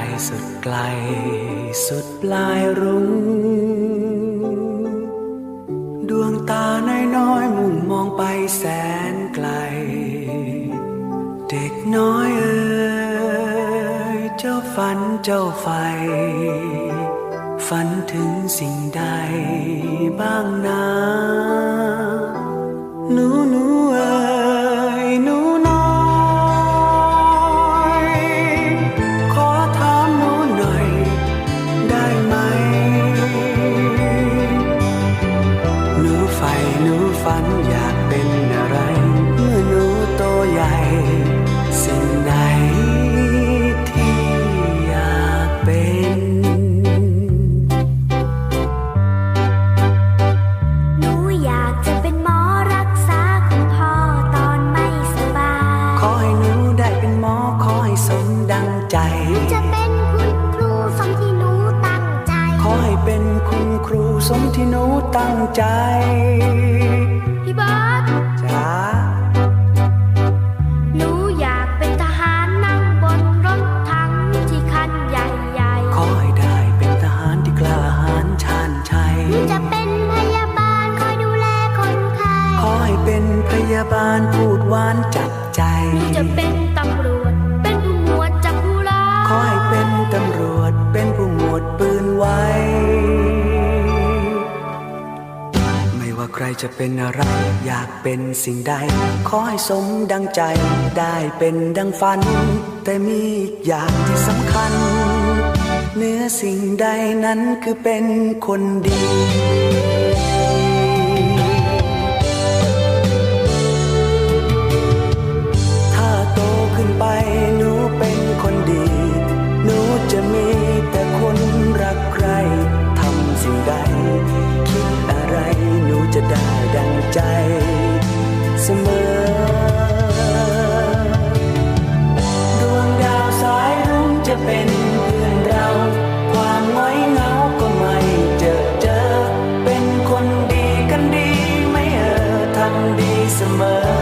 ลสุดไกล สุดปลายรุ้งดวงตาน้อยๆมุ่งมองไปแสนไกล เด็กน้อยเอ๋ยเจ้าฝันเจ้าไฟ ฝันถึงสิ่งใดบ้างนะ ใจ จะเป็นคุณครูสมที่หนูตั้งใจ ขอให้เป็นคุณครูสมที่หนูตั้งใจ พี่เบิร์ดจ้าหนูอยากเป็นทหารนั่งบนรถถังที่คันใหญ่ขอให้ได้เป็นทหารที่กล้าหาญชาญชัยๆหนูจะเป็นพยาบาลคอยดูแลคนไข้ ขอให้เป็นพยาบาลพูดหวานจับ ว่าใครจะเป็นอะไร อยากเป็นสิ่งใด ขอให้สมดังใจ ได้เป็นดังฝัน แต่มีอีกอย่างที่สำคัญเนื้อสิ่งใดนั้นคือเป็นคนดีถ้าโตขึ้นไปหนูเป็นคนดีหนูจะมีแต่คนรักใครทำสิ่งใดคิด ใจเสมอ ดวงดาวสายรุ้งจะเป็นเพื่อนเรา ความง้อยเงาก็ไม่เจอเจอ เป็นคนดีกันดีไมเออทำดีเสมอ